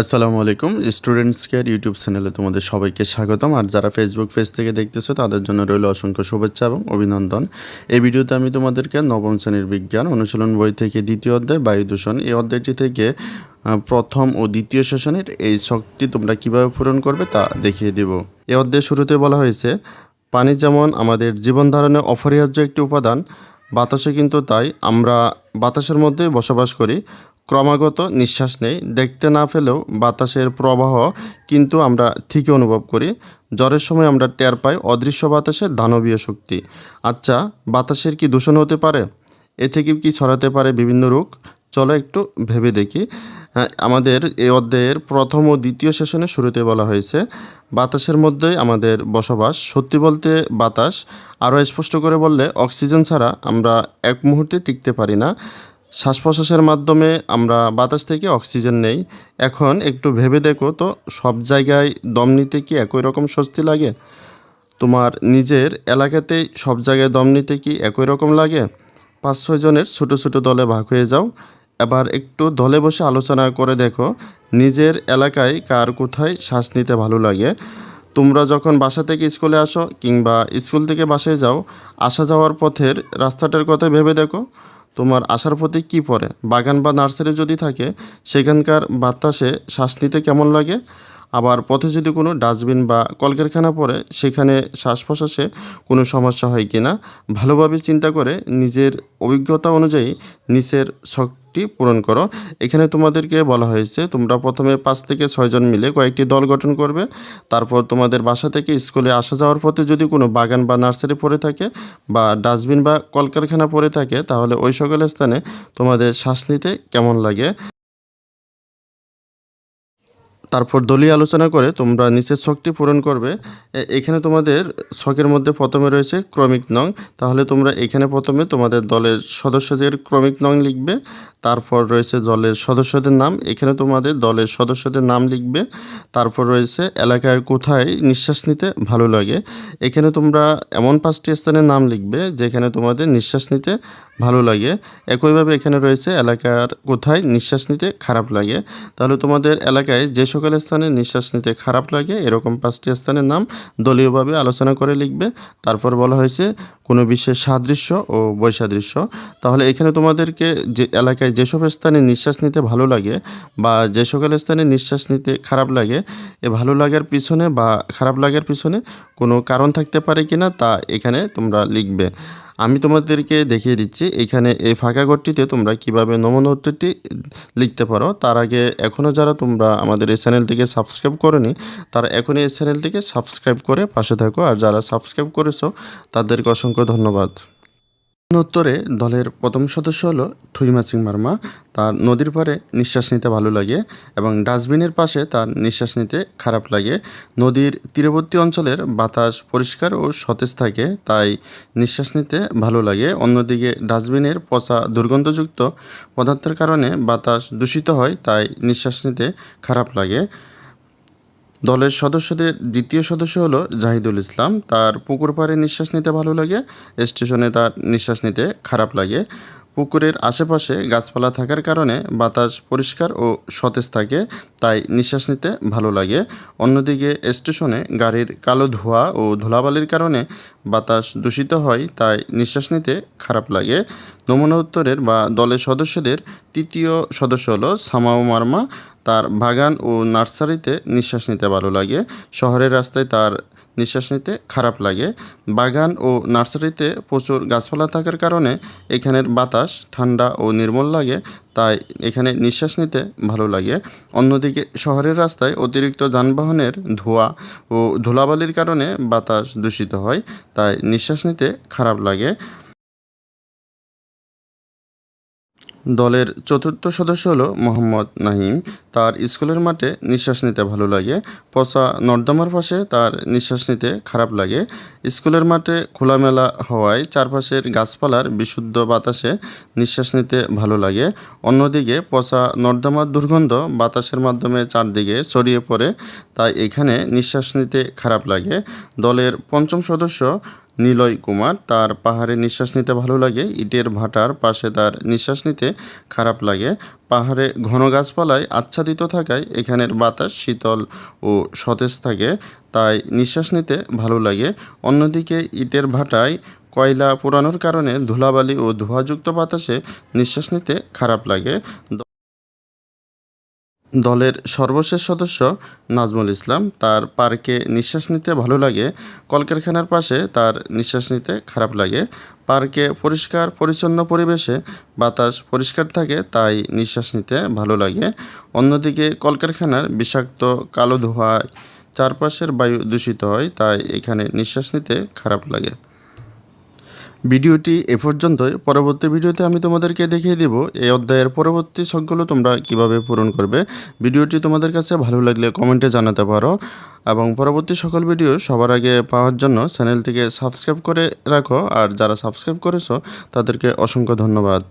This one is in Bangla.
আসসালামু আলাইকুম। স্টুডেন্টস কেয়ার ইউটিউব চ্যানেলে তোমাদের সবাইকে স্বাগতম। আর যারা ফেসবুক পেজ থেকে দেখতেছো, তাদের জন্য রইল অসংখ্য শুভেচ্ছা এবং অভিনন্দন। এই ভিডিওতে আমি তোমাদেরকে নবম শ্রেণির বিজ্ঞান, অনুশীলন বই থেকে দ্বিতীয় অধ্যায়, বায়ু দূষণ, এই অধ্যায়টি থেকে প্রথম ও দ্বিতীয় সেশনের এই শখটি তোমরা কীভাবে পূরণ করবে তা দেখিয়ে দেব। এই অধ্যায়ের শুরুতে বলা হয়েছে, পানি যেমন আমাদের জীবন ধারণে অপরিহার্য একটি উপাদান, বাতাসে কিন্তু তাই আমরা বাতাসের মধ্যে বসবাস করি। ক্রমাগত নিঃশ্বাস নেই। দেখতে না পেলেও বাতাসের প্রবাহ কিন্তু আমরা ঠিকই অনুভব করি। জ্বরের সময় আমরা টের পাই অদৃশ্য বাতাসের দানবীয় শক্তি। আচ্ছা বাতাসের কি দূষণ হতে পারে? এ থেকে কি ছড়াতে পারে বিভিন্ন রোগ? চলো একটু ভেবে দেখি। আমাদের এই অধ্যায়ের প্রথম ও দ্বিতীয় সেশনে শুরুতে বলা হয়েছে, বাতাসের মধ্যেই আমাদের বসবাস। সত্যি বলতে বাতাস আরও স্পষ্ট করে বললে অক্সিজেন ছাড়া আমরা এক মুহূর্তে টিকতে পারি না। শ্বাস প্রশ্বাসের মাধ্যমে আমরা বাতাস থেকে অক্সিজেন নেই। এখন একটু ভেবে দেখো তো, সব জায়গায় দম নিতে কি একই রকম স্বস্তি লাগে? তোমার নিজের এলাকাতেই সব জায়গায় দম নিতে কি একই রকম লাগে? পাঁচ ছয় জনের ছোটো ছোটো দলে ভাগ হয়ে যাও। এবার একটু দলে বসে আলোচনা করে দেখো, নিজের এলাকায় কার কোথায় শ্বাস নিতে ভালো লাগে? তোমরা যখন বাসা থেকে স্কুলে আসো কিংবা স্কুল থেকে বাসায় যাও, আসা যাওয়ার পথের রাস্তাটার কথা ভেবে দেখো। তোমার আসার পথে কী পড়ে? বাগান বা নার্সারি যদি থাকে, সেখানকার বাতাসে শ্বাস নিতে কেমন লাগে? আবার পথে যদি কোনো ডাস্টবিন বা কলকারখানা পড়ে, সেখানে শ্বাস প্রশ্বাসে কোনো সমস্যা হয় কি না ভালোভাবে চিন্তা করে নিজের অভিজ্ঞতা অনুযায়ী নিচের শখটি পূরণ করো। এখানে তোমাদেরকে বলা হয়েছে, তোমরা প্রথমে পাঁচ থেকে ছয়জন মিলে কয়েকটি দল গঠন করবে। তারপর তোমাদের বাসা থেকে স্কুলে আসা যাওয়ার পথে যদি কোনো বাগান বা নার্সারি পড়ে থাকে বা ডাস্টবিন বা কলকারখানা পড়ে থাকে, তাহলে ওই সকল স্থানে তোমাদের শ্বাস নিতে কেমন লাগে? তারপর দলীয় আলোচনা করে তোমরা নিচের শখটি পূরণ করবে। এখানে তোমাদের শখের মধ্যে প্রথমে রয়েছে ক্রমিক নং। তাহলে তোমরা এখানে প্রথমে তোমাদের দলের সদস্যদের ক্রমিক নং লিখবে। তারপর রয়েছে দলের সদস্যদের নাম। এখানে তোমাদের দলের সদস্যদের নাম লিখবে। তারপর রয়েছে এলাকার কোথায় নিঃশ্বাস নিতে ভালো লাগে। এখানে তোমরা এমন পাঁচটি স্থানের নাম লিখবে যেখানে তোমাদের নিঃশ্বাস নিতে ভালো লাগে। একইভাবে এখানে রয়েছে এলাকার কোথায় নিঃশ্বাস নিতে খারাপ লাগে। তাহলে তোমাদের এলাকায় যে সকল স্থানে নিঃশ্বাস নিতে খারাপ লাগে, এরকম পাঁচটি স্থানের নাম দলীয়ভাবে আলোচনা করে লিখবে। তারপর বলা হয়েছে, কোনো বিশেষ সাদৃশ্য ও বৈসাদৃশ্য। তাহলে এখানে তোমাদেরকে যে এলাকায় যেসব স্থানে নিঃশ্বাস নিতে ভালো লাগে বা যে সকল স্থানে নিঃশ্বাস নিতে খারাপ লাগে, এ ভালো লাগার পিছনে বা খারাপ লাগার পিছনে কোনো কারণ থাকতে পারে কিনা তা এখানে তোমরা লিখবে। আমি তোমাদেরকে দেখিয়ে দিচ্ছি, এখানে এই ফাঁকা ঘরটিতে তোমরা কীভাবে নমুনা উত্তরটি লিখতে পারো। তার আগে এখনও যারা তোমরা আমাদের এই চ্যানেলটিকে সাবস্ক্রাইব করনি, তারা এখনই এই চ্যানেলটিকে সাবস্ক্রাইব করে পাশে থাকো। আর যারা সাবস্ক্রাইব করেছ, তাদেরকে অসংখ্য ধন্যবাদ। উত্তরে দলের প্রথম সদস্য হলো থুইমা সিং মার্মা তার নদীর পাড়ে নিঃশ্বাস নিতে ভালো লাগে এবং ডাস্টবিনের পাশে তার নিঃশ্বাস নিতে খারাপ লাগে। নদীর তীরবর্তী অঞ্চলের বাতাস পরিষ্কার ও সতেজ থাকে, তাই নিঃশ্বাস নিতে ভালো লাগে। অন্যদিকে ডাস্টবিনের পচা দুর্গন্ধযুক্ত পদার্থের কারণে বাতাস দূষিত হয়, তাই নিঃশ্বাস নিতে খারাপ লাগে। দলের সদস্যদের দ্বিতীয় সদস্য হলো জাহিদুল ইসলাম। তার পুকুর পাড়ে নিঃশ্বাস নিতে ভালো লাগে, স্টেশনে তার নিঃশ্বাস নিতে খারাপ লাগে। পুকুরের আশেপাশে গাছপালা থাকার কারণে বাতাস পরিষ্কার ও সতেজ থাকে, তাই নিঃশ্বাস নিতে ভালো লাগে। অন্যদিকে স্টেশনে গাড়ির কালো ধোঁয়া ও ধুলাবালির কারণে বাতাস দূষিত হয়, তাই নিঃশ্বাস নিতে খারাপ লাগে। নমুনা উত্তরের বা দলের সদস্যদের তৃতীয় সদস্য হলো সামাও মার্মা। তার বাগান ও নার্সারিতে নিঃশ্বাস নিতে ভালো লাগে। শহরের রাস্তায় তার নিঃশ্বাস নিতে খারাপ লাগে। বাগান ও নার্সারিতে প্রচুর গাছপালা থাকার কারণে এখানের বাতাস ঠান্ডা ও নির্মল লাগে, তাই এখানে নিঃশ্বাস নিতে ভালো লাগে। অন্যদিকে শহরের রাস্তায় অতিরিক্ত যানবাহনের ধোঁয়া ও ধুলাবালির কারণে বাতাস দূষিত হয়, তাই নিঃশ্বাস নিতে খারাপ লাগে। দলের চতুর্থ সদস্য হলো মোহাম্মদ নাহিম। তার স্কুলের মাঠে নিঃশ্বাস নিতে ভালো লাগে। পচা নর্দমার পাশে তার নিঃশ্বাস নিতে খারাপ লাগে। স্কুলের মাঠে খোলামেলা হওয়ায় চারপাশের গাছপালার বিশুদ্ধ বাতাসে নিঃশ্বাস নিতে ভালো লাগে। অন্যদিকে পচা নর্দমার দুর্গন্ধ বাতাসের মাধ্যমে চারদিকে ছড়িয়ে পড়ে, তাই এখানে নিঃশ্বাস নিতে খারাপ লাগে। দলের পঞ্চম সদস্য নিলয় কুমার, তার পাহাড়ে নিঃশ্বাস নিতে ভালো লাগে, ইটের ভাটার পাশে তার নিঃশ্বাস নিতে খারাপ লাগে। পাহাড়ে ঘন গাছপালায় আচ্ছাদিত থাকায় এখানের বাতাস শীতল ও সতেজ থাকে, তাই নিঃশ্বাস নিতে ভালো লাগে। অন্যদিকে ইটের ভাটায় কয়লা পোড়ানোর কারণে ধুলাবালি ও ধোঁয়াযুক্ত বাতাসে নিঃশ্বাস নিতে খারাপ লাগে। দলের সর্বশেষ সদস্য নাজমুল ইসলাম। তার পার্কে নিঃশ্বাস নিতে ভালো লাগে। কলকারখানার পাশে তার নিঃশ্বাস নিতে খারাপ লাগে। পার্কে পরিষ্কার, পরিচ্ছন্ন পরিবেশে বাতাস পরিষ্কার থাকে, তাই নিঃশ্বাস নিতে ভালো লাগে। অন্যদিকে কলকারখানার বিষাক্ত কালো ধোঁয়ায় চারপাশের বায়ু দূষিত হয়, তাই এখানে নিঃশ্বাস নিতে খারাপ লাগে। ভিডিওটি এ পর্যন্তই। পরবর্তী ভিডিওতে আমি তোমাদেরকে দেখিয়ে দেব এই অধ্যায়ের পরবর্তী শখগুলো তোমরা কীভাবে পূরণ করবে। ভিডিওটি তোমাদের কাছে ভালো লাগলে কমেন্টে জানাতে পারো এবং পরবর্তী সকল ভিডিও সবার আগে পাওয়ার জন্য চ্যানেলটিকে সাবস্ক্রাইব করে রাখো। আর যারা সাবস্ক্রাইব করেছ, তাদেরকে অসংখ্য ধন্যবাদ।